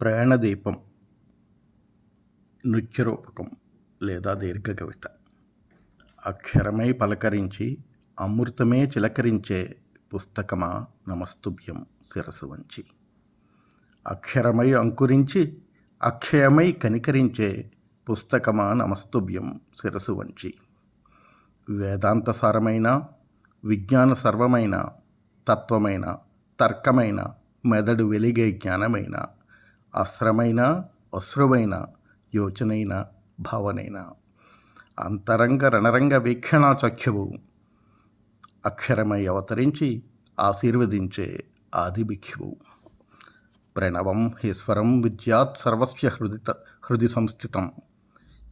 ప్రయాణదీపం నృత్యరూపకం లేదా దీర్ఘ కవిత అక్షరమై పలకరించి అమృతమే చిలకరించే పుస్తకమా నమస్తుభ్యం శిరసు వంచి. అక్షరమై అంకురించి అక్షయమై కనికరించే పుస్తకమా నమస్తుభ్యం శిరసు వంచి. వేదాంత సారమైన విజ్ఞాన సర్వమైన తత్వమైన తర్కమైన మెదడు వెలిగే జ్ఞానమైన అస్త్రమైన అశ్రువైన యోచనైన భావనైన. అంతరంగ రణరంగ వీక్షణా చఖ్యవు అక్షరమై అవతరించి ఆశీర్వదించే ఆదిభిక్షువు. ప్రణవం ఈశ్వరం విద్యాత్ సర్వస్య హృదిత హృది సంస్థితం.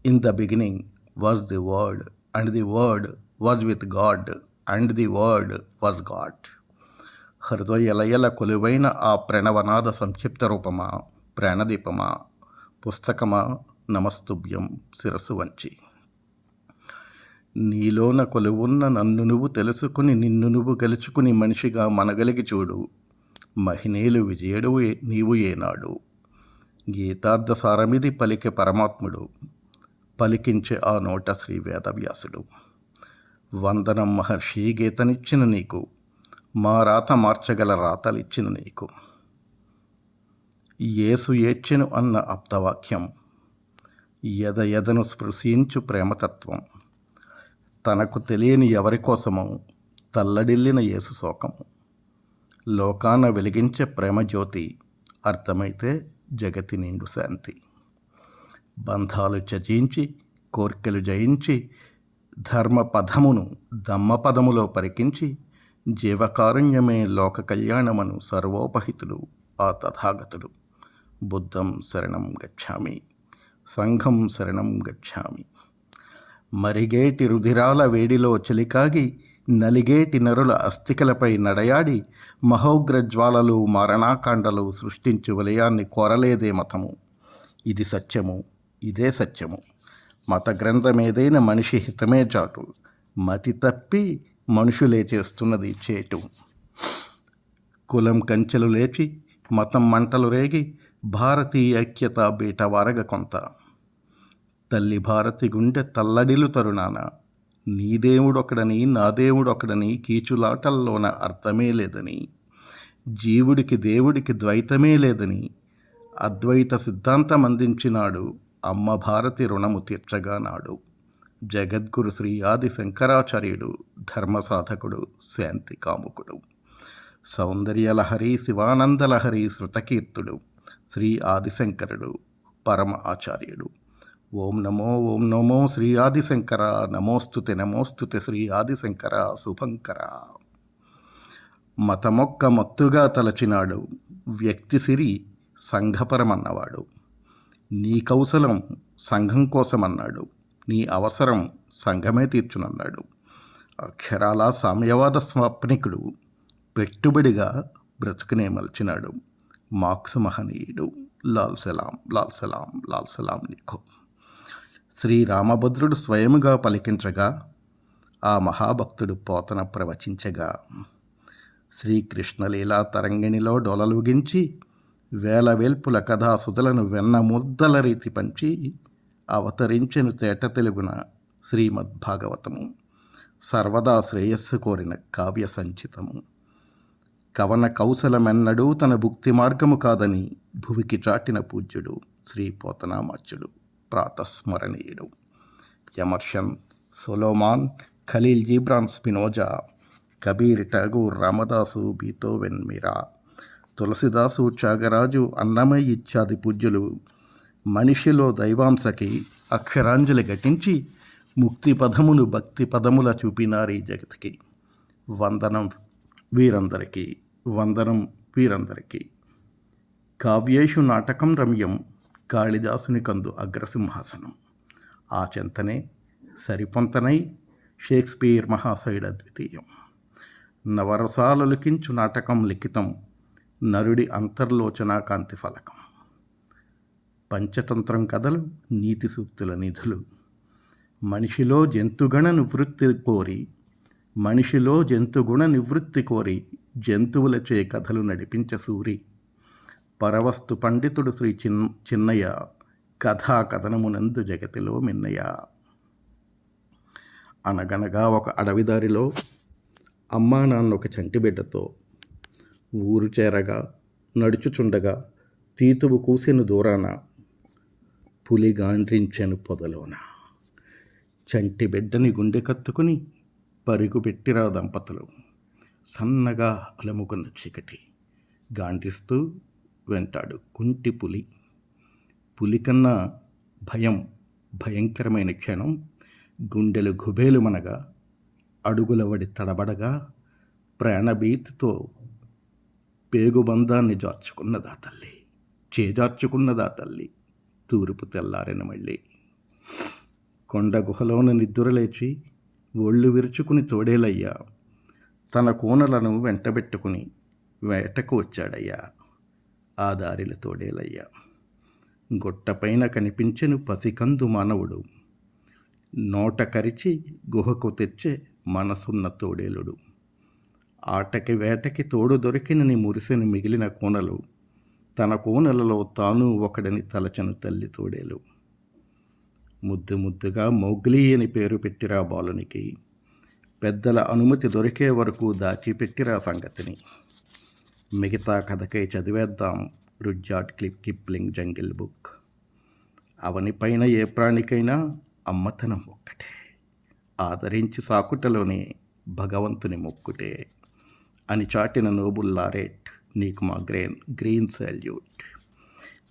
In the beginning was the word and the word was with God and the word was God. హృదయలయల కొలువైన ఆ ప్రణవనాద సంక్షిప్త రూపమా? ప్రాణదీపమా పుస్తకమా నమస్తుభ్యం శిరసు వంచి. నీలోన కొలువున్న నన్ను నువ్వు తెలుసుకుని నిన్ను నువ్వు గెలుచుకుని మనిషిగా మనగలిగి చూడు. మహినేలు విజయుడు నీవు ఏనాడు. గీతార్థ సారమిది పలికే పరమాత్ముడు పలికించే ఆ నోట శ్రీ వేదవ్యాసుడు. వందనం మహర్షి గీతనిచ్చిన నీకు మా రాత మార్చగల రాతలిచ్చిన నీకు. యేసు ఏడ్చెను అన్న అప్తవాక్యం. ఎద ఎదను స్పృశించు ప్రేమతత్వం. తనకు తెలియని ఎవరి కోసమో తల్లడిల్లిన యేసు శోకము. లోకాన వెలిగించే ప్రేమజ్యోతి అర్థమైతే జగతి నిండు శాంతి. బంధాలు చచించి కోర్కెలు జయించి ధర్మ పదమును దమ్మపదములో పరికించి జీవకారుణ్యమే లోక కళ్యాణమను సర్వోపహితుడు ఆ తథాగతుడు. బుద్ధం శరణం గచ్చామి సంఘం శరణం గచ్చామి. మరిగేటి రుధిరాల వేడిలో చలికాగి నలిగేటి నరుల అస్థికలపై నడయాడి మహోగ్రజ్వాలలు మరణాకాండలు సృష్టించు వలయాన్ని కోరలేదే మతము. ఇది సత్యము ఇదే సత్యము. మత గ్రంథమేదైన మనిషి హితమే చాటు. మతి తప్పి మనుషులే చేస్తున్నది చేటు. కులం కంచెలు లేచి మతం మంటలు రేగి భారతీయ ఐక్యత బీట వారగ కొంత. తల్లి భారతి గుండె తల్లడిలు తరుణాన నీ దేవుడొకడని నా దేవుడొకడని కీచులాటల్లోన అర్థమే లేదని. జీవుడికి దేవుడికి ద్వైతమే లేదని. అద్వైత సిద్ధాంతం అందించినాడు అమ్మ భారతి రుణము తీర్చగా నాడు జగద్గురు శ్రీ ఆది శంకరాచార్యుడు ధర్మ సాధకుడు శాంతి కాముకుడు. సౌందర్యలహరి శివానందలహరి శృతకీర్తుడు. శ్రీ ఆదిశంకరుడు పరమ ఆచార్యుడు. ఓం నమో ఓం నమో శ్రీ ఆదిశంకర. నమోస్తుతే నమోస్తుతే శ్రీ ఆదిశంకర. శుభంకర. మతమొక్క మత్తుగా తలచినాడు. వ్యక్తి సిరి సంఘపరమన్నవాడు. నీ కౌశలం సంఘం కోసమన్నాడు. నీ అవసరం సంఘమే తీర్చునన్నాడు. అక్షరాల సామ్యవాద స్వాప్నికుడు. పెట్టుబడిగా బ్రతుకునే మలిచినాడు. మార్క్స్ మహనీయుడు. లాల్ సలాం లాల్ సలాం లాల్ సలాం నీకు. శ్రీ రామభద్రుడు స్వయముగా పలికించగా ఆ మహాభక్తుడు పోతన ప్రవచించగా శ్రీకృష్ణలీలా తరంగిణిలో డొలలుగించి వేల వేల్పుల కథా సుధలను వెన్న ముద్దల రీతి పంచి అవతరించెను తేట తెలుగున శ్రీమద్భాగవతము. సర్వదా శ్రేయస్సు కోరిన కావ్య సంచితము. కవన కౌశలమెన్నడూ తన భుక్తి మార్గము కాదని భువికి చాటిన పూజ్యుడు శ్రీ పోతనామాచ్యుడు ప్రాతస్మరణీయుడు. Emerson Solomon Khalil Gibran Spinoza Kabir Tagore Ramadasu Beethoven Meera Tulsidas Tyagaraja Annamayya ఇత్యాది పూజ్యులు మనిషిలో దైవాంశకి అక్షరాంజలి ఘటించి ముక్తి పదమును భక్తి పదముల చూపినారీ జగతికి. వందనం వీరందరికీ. వందనం వీరందరికీ. కావ్యేషు నాటకం రమ్యం కాళిదాసుని కందు అగ్రసింహాసనం. ఆ చెంతనే సరిపొంతనై షేక్స్పియర్ మహాశయుడ ద్వితీయం. నవరసాలలికించు నాటకం లిఖితం నరుడి అంతర్లోచనాకాంతి ఫలకం. పంచతంత్రం కథలు నీతి సూక్తుల నిధులు. మనిషిలో జంతుగణ నివృత్తి కోరి మనిషిలో జంతుగుణ నివృత్తి కోరి జంతువులచే కథలు నడిపించ సూరి. పరవస్తు పండితుడు శ్రీ చిన్ చిన్నయ్య కథా కథనమునందు జగతిలో మిన్నయ్య. అనగనగా ఒక అడవిదారిలో అమ్మా నాన్న ఒక చంటి బిడ్డతో ఊరు చేరగా నడుచుచుండగా తీతువు కూసిన దూరాన పులి గాండ్రించెను పొదలోన. చంటి బిడ్డని గుండె కత్తుకుని పరుగు పెట్టిరా దంపతులు. సన్నగా అలముకున్న చీకటి గాంటిస్తూ వెంటాడు కుంటి పులి. పులి కన్నా భయం భయంకరమైన క్షణం గుండెలు గుబేలుమనగా అడుగులవడి తడబడగా ప్రాణభీతితో పేగుబంధాన్ని జార్చుకున్నదా తల్లి? చేజార్చుకున్నదా తల్లి? తూర్పు తెల్లారిన మళ్ళీ. కొండ గుహలోన నిద్దురలేచి ఒళ్ళు విరుచుకుని తోడేలయ్యా తన కూనలను వెంటబెట్టుకుని వేటకు వచ్చాడయ్యా. ఆ దారిలో తోడేలయ్యా. గుట్టపైన కనిపించెను పసికందు మానవుడు. నోట కరిచి గుహకు తెచ్చే మనసున్న తోడేలుడు. ఆటకి వేటకి తోడు దొరికినని మురిసెని మిగిలిన కోనలు తన కోనలలో తాను ఒకడని తలచను తల్లి తోడేలు. ముద్దు ముద్దుగా మౌగ్లీ అని పేరు పెట్టిరా బాలునికి. పెద్దల అనుమతి దొరికే వరకు దాచిపెట్టిరా సంగతిని. మిగతా కథకై చదివేద్దాం Rudyard clip Kipling Jungle Book. అవనిపైన ఏ ప్రాణికైనా అమ్మతనం ఒక్కటే. ఆదరించి సాకుటలోనే భగవంతుని మొక్కుటే అని చాటిన నోబుల్ లారెట్ నీకు మా grain green salute.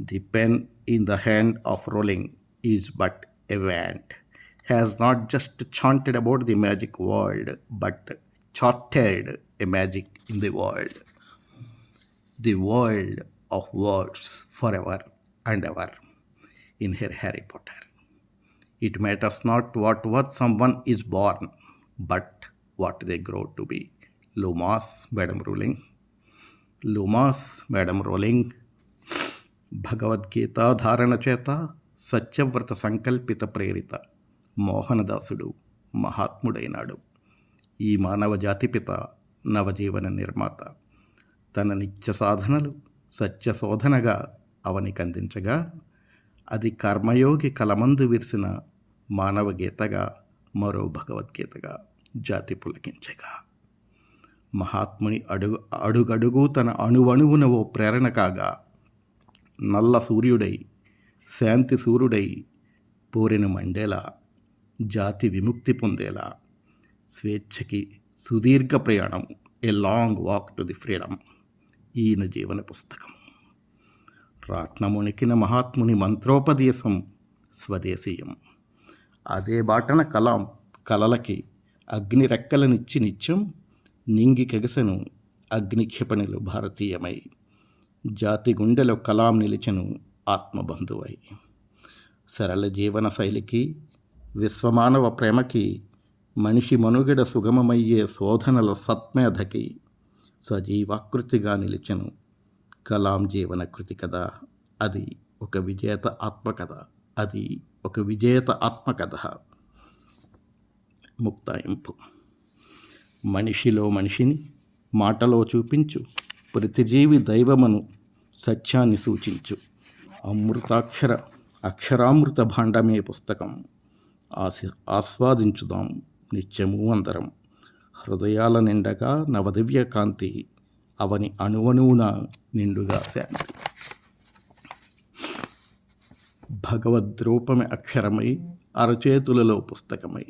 The pen in the hand of Rowling is but a wand has not just chanted about the magic world, but charted a magic in the world. The world of words forever and ever in her Harry Potter. It matters not what what someone is born, but what they grow to be. Lumos, Madam Ruling. Lumos, Madam Ruling. भगवद्गीता धारणचेत सच्चव्रत संकल्पित प्रेरित మోహనదాసుడు మహాత్ముడైనాడు. ఈ మానవ జాతిపిత నవజీవన నిర్మాత. తన నిత్య సాధనలు సత్య శోధనగా అవనికందించగా అది కర్మయోగి కలమందు విరిసిన మానవ గీతగా మరో భగవద్గీతగా జాతి పులకించగా. మహాత్ముని అడుగు అడుగడుగు తన అణువణువున ఓ ప్రేరణ కాగా నల్ల సూర్యుడై శాంతి సూర్యుడై పోరిన మండేలా జాతి విముక్తి పొందేలా. స్వేచ్ఛకి సుదీర్ఘ ప్రయాణం a long walk to the freedom. ఈయన జీవన పుస్తకం. రాట్నమునికిన మహాత్ముని మంత్రోపదేశం స్వదేశీయం. అదే బాటన కలాం కలలకి అగ్ని రెక్కలనిచ్చి నిత్యం నింగి కెగసను అగ్నిక్షిపణిలు భారతీయమై. జాతి గుండెలో కలాం నిలిచెను ఆత్మబంధువై. సరళ జీవన శైలికి విశ్వమానవ ప్రేమకి మనిషి మనుగడ సుగమమయ్యే శోధనల సత్మేధకి సజీవాకృతిగా నిలిచెను. కలాం జీవన కృతి కదా అది ఒక విజేత ఆత్మకథ. అది ఒక విజేత ఆత్మకథ. ముక్తాయింపు. మనిషిలో మనిషిని మాటలో చూపించు. ప్రతిజీవి దైవమను సత్యాన్ని సూచించు. అమృతాక్షర అక్షరామృత భాండమే పుస్తకం. ఆశ ఆస్వాదించుదాం నిత్యము అందరం. హృదయాల నిండగా నవదివ్య కాంతి అవని అణువణువున నిండుగా శాంతి. భగవద్రూపమే అక్షరమై అరచేతులలో పుస్తకమై.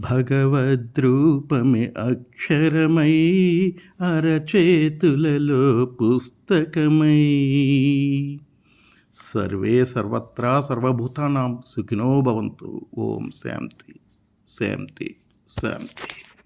భగవద్రూపమే అక్షరమై అరచేతులలో పుస్తకమై. సర్వే సర్వత్రా సర్వభూతానాం సుఖినో భవంతు. ఓం శాంతి. శాంతి. శాంతి.